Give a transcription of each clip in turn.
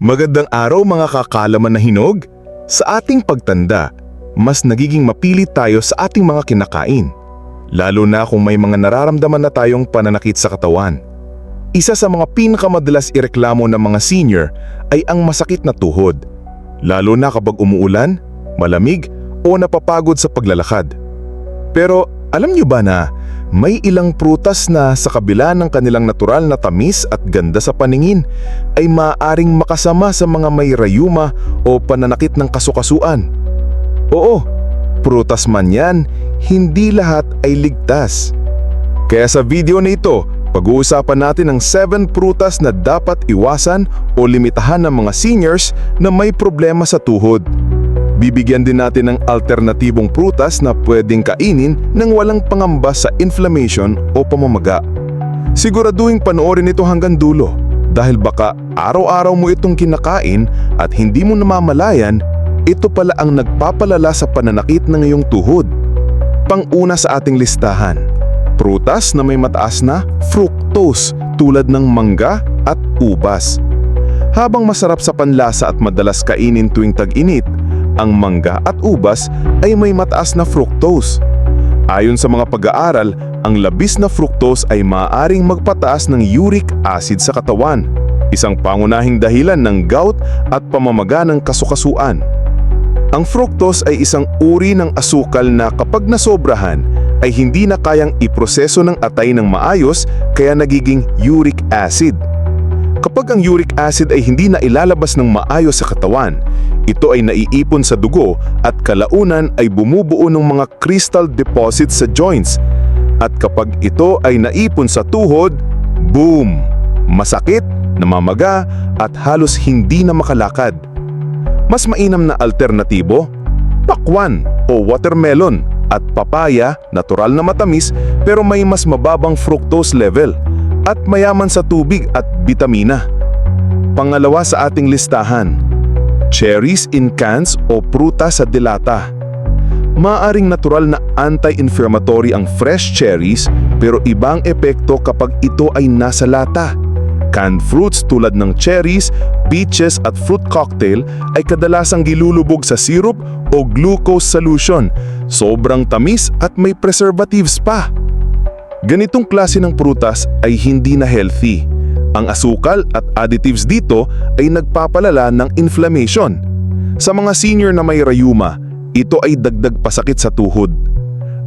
Magandang araw mga kakalaman na hinog. Sa ating pagtanda, mas nagiging mapilit tayo sa ating mga kinakain. Lalo na kung may mga nararamdaman na tayong pananakit sa katawan. Isa sa mga pinakamadalas ireklamo ng mga senior ay ang masakit na tuhod. Lalo na kapag umuulan, malamig o napapagod sa paglalakad. Pero alam niyo ba na may ilang prutas na sa kabila ng kanilang natural na tamis at ganda sa paningin ay maaaring makasama sa mga may rayuma o pananakit ng kasukasuan. Oo, prutas man yan, hindi lahat ay ligtas. Kaya sa video na ito, pag-uusapan natin ang 7 prutas na dapat iwasan o limitahan ng mga seniors na may problema sa tuhod. Bibigyan din natin ng alternatibong prutas na pwedeng kainin nang walang pangamba sa inflammation o pamamaga. Siguraduhin panoorin ito hanggang dulo dahil baka araw-araw mo itong kinakain at hindi mo namamalayan, ito pala ang nagpapalala sa pananakit ng iyong tuhod. Pang-una sa ating listahan, prutas na may mataas na fructose tulad ng mangga at ubas. Habang masarap sa panlasa at madalas kainin tuwing tag-init, ang mangga at ubas ay may mataas na fructose. Ayon sa mga pag-aaral, ang labis na fructose ay maaaring magpataas ng uric acid sa katawan, isang pangunahing dahilan ng gout at pamamaga ng kasukasuan. Ang fructose ay isang uri ng asukal na kapag nasobrahan ay hindi na kayang iproseso ng atay ng maayos kaya nagiging uric acid. Kapag ang uric acid ay hindi na ilalabas ng maayos sa katawan, ito ay naiipon sa dugo at kalaunan ay bumubuo ng mga crystal deposits sa joints. At kapag ito ay naipon sa tuhod, boom! Masakit, namamaga at halos hindi na makalakad. Mas mainam na alternatibo, pakwan o watermelon at papaya, natural na matamis pero may mas mababang fructose level at mayaman sa tubig at bitamina. Pangalawa sa ating listahan, cherries in cans o pruta sa dilata. Maaring natural na anti-inflammatory ang fresh cherries pero ibang epekto kapag ito ay nasa lata. Canned fruits tulad ng cherries, peaches at fruit cocktail ay kadalasang gilulubog sa syrup o glucose solution. Sobrang tamis at may preservatives pa. Ganitong klase ng prutas ay hindi na healthy. Ang asukal at additives dito ay nagpapalala ng inflammation. Sa mga senior na may rayuma, ito ay dagdag pasakit sa tuhod.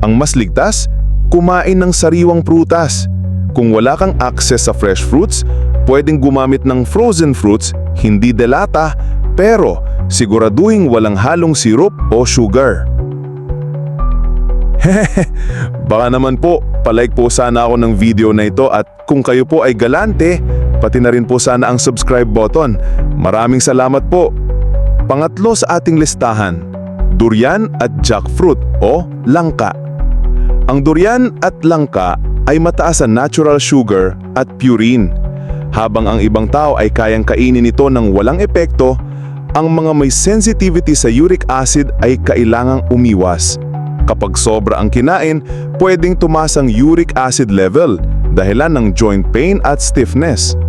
Ang mas ligtas, kumain ng sariwang prutas. Kung wala kang access sa fresh fruits, pwedeng gumamit ng frozen fruits, hindi delata, pero siguraduhin walang halong sirup o sugar. Baka naman po, palike po sana ako ng video na ito at kung kayo po ay galante, pati na rin po sana ang subscribe button. Maraming salamat po. Pangatlo sa ating listahan, durian at jackfruit o langka. Ang durian at langka ay mataas sa natural sugar at purine. Habang ang ibang tao ay kayang kainin ito ng walang epekto, ang mga may sensitivity sa uric acid ay kailangang umiwas. Kapag sobra ang kinain, pwedeng tumaas ang uric acid level dahilan ng joint pain at stiffness.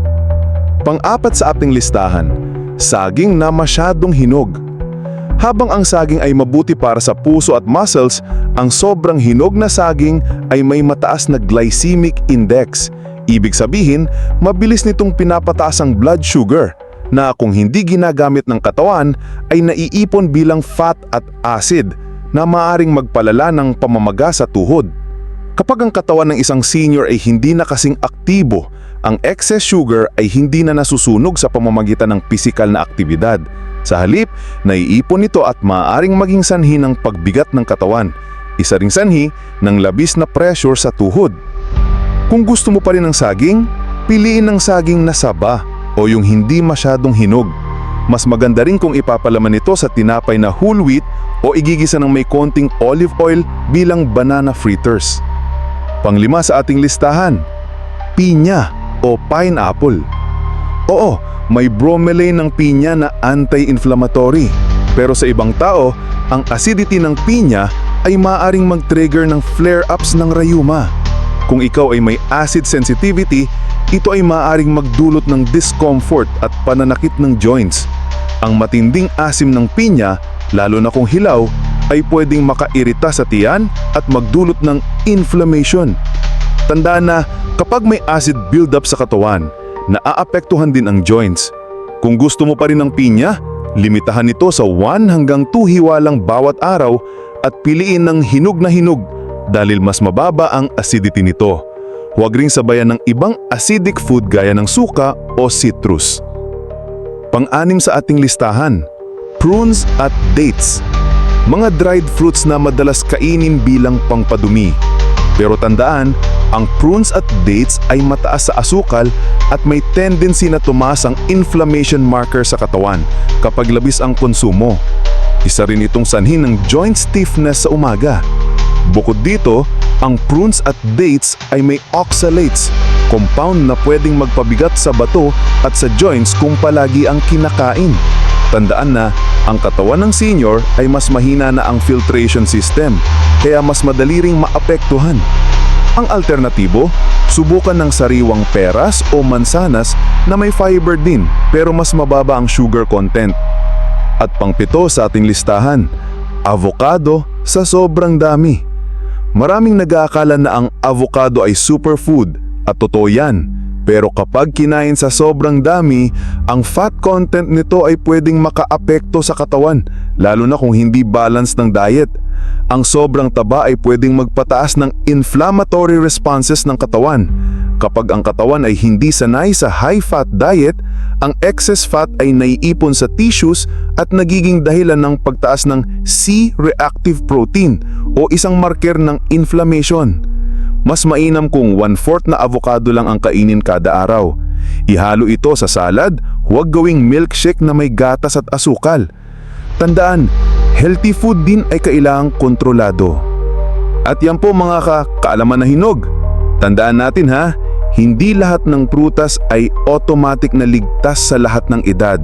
Pang-apat sa ating listahan, saging na masyadong hinog. Habang ang saging ay mabuti para sa puso at muscles, ang sobrang hinog na saging ay may mataas na glycemic index. Ibig sabihin, mabilis nitong pinapataas ang blood sugar na kung hindi ginagamit ng katawan ay naiipon bilang fat at acid na maaring magpalala ng pamamaga sa tuhod. Kapag ang katawan ng isang senior ay hindi na kasing aktibo, ang excess sugar ay hindi na nasusunog sa pamamagitan ng pisikal na aktibidad. Sa halip, naiipon ito at maaaring maging sanhi ng pagbigat ng katawan. Isa ring sanhi ng labis na pressure sa tuhod. Kung gusto mo pa rin ng saging, piliin ng saging na saba o yung hindi masyadong hinog. Mas maganda rin kung ipapalaman ito sa tinapay na whole wheat o igigisa ng may konting olive oil bilang banana fritters. Panglima sa ating listahan, pinya o pineapple. Oo, may bromelain ng pinya na anti-inflammatory. Pero sa ibang tao, ang acidity ng pinya ay maaaring mag-trigger ng flare-ups ng rayuma. Kung ikaw ay may acid sensitivity, ito ay maaaring magdulot ng discomfort at pananakit ng joints. Ang matinding asim ng pinya, lalo na kung hilaw, ay pwedeng makairita sa tiyan at magdulot ng inflammation. Tandaan na kapag may acid buildup sa katawan, naaapektuhan din ang joints. Kung gusto mo pa rin ng pinya, limitahan ito sa 1 hanggang 2 hiwalang bawat araw at piliin ng hinog na hinog dahil mas mababa ang acidity nito. Huwag ring sabayan ng ibang acidic food gaya ng suka o citrus. Pang-anim sa ating listahan, prunes at dates. Mga dried fruits na madalas kainin bilang pangpadumi. Pero tandaan, ang prunes at dates ay mataas sa asukal at may tendency na tumaas ang inflammation marker sa katawan kapag labis ang konsumo. Isa rin itong sanhin ng joint stiffness sa umaga. Bukod dito, ang prunes at dates ay may oxalates, compound na pwedeng magpabigat sa bato at sa joints kung palagi ang kinakain. Tandaan na, ang katawan ng senior ay mas mahina na ang filtration system, kaya mas madali ring maapektuhan. Ang alternatibo, subukan ng sariwang peras o mansanas na may fiber din pero mas mababa ang sugar content. At pangpito sa ating listahan, avocado sa sobrang dami. Maraming nag-aakala na ang avocado ay superfood at totoo yan. Pero kapag kinain sa sobrang dami, ang fat content nito ay pwedeng makaapekto sa katawan, lalo na kung hindi balance ng diet. Ang sobrang taba ay pwedeng magpataas ng inflammatory responses ng katawan. Kapag ang katawan ay hindi sanay sa high-fat diet, ang excess fat ay naiipon sa tissues at nagiging dahilan ng pagtaas ng C-reactive protein o isang marker ng inflammation. Mas mainam kung 1/4 na avocado lang ang kainin kada araw. Ihalo ito sa salad, huwag gawing milkshake na may gatas at asukal. Tandaan, healthy food din ay kailangang kontrolado. At yan po mga ka kaalaman na hinog. Tandaan natin ha, hindi lahat ng prutas ay automatic na ligtas sa lahat ng edad.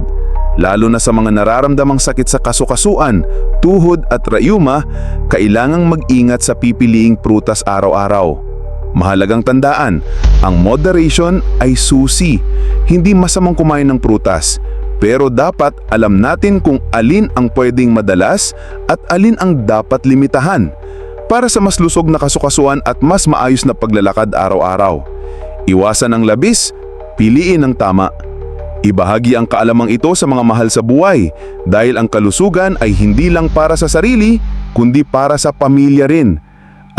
Lalo na sa mga nararamdamang sakit sa kasukasuan, tuhod at rayuma, kailangang mag-ingat sa pipiliing prutas araw-araw. Mahalagang tandaan, ang moderation ay susi. Hindi masamang kumain ng prutas. Pero dapat alam natin kung alin ang pwedeng madalas at alin ang dapat limitahan para sa mas lusog na kasukasuan at mas maayos na paglalakad araw-araw. Iwasan ang labis, piliin ang tama. Ibahagi ang kaalamang ito sa mga mahal sa buhay dahil ang kalusugan ay hindi lang para sa sarili, kundi para sa pamilya rin.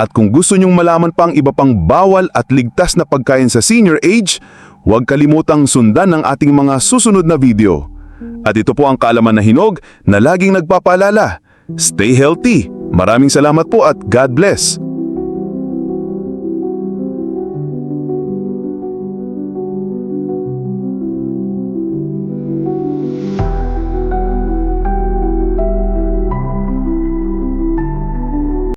At kung gusto nyong malaman pa ang iba pang bawal at ligtas na pagkain sa senior age, huwag kalimutang sundan ang ating mga susunod na video. At ito po ang kaalaman na hinog na laging nagpapaalala. Stay healthy. Maraming salamat po at God bless.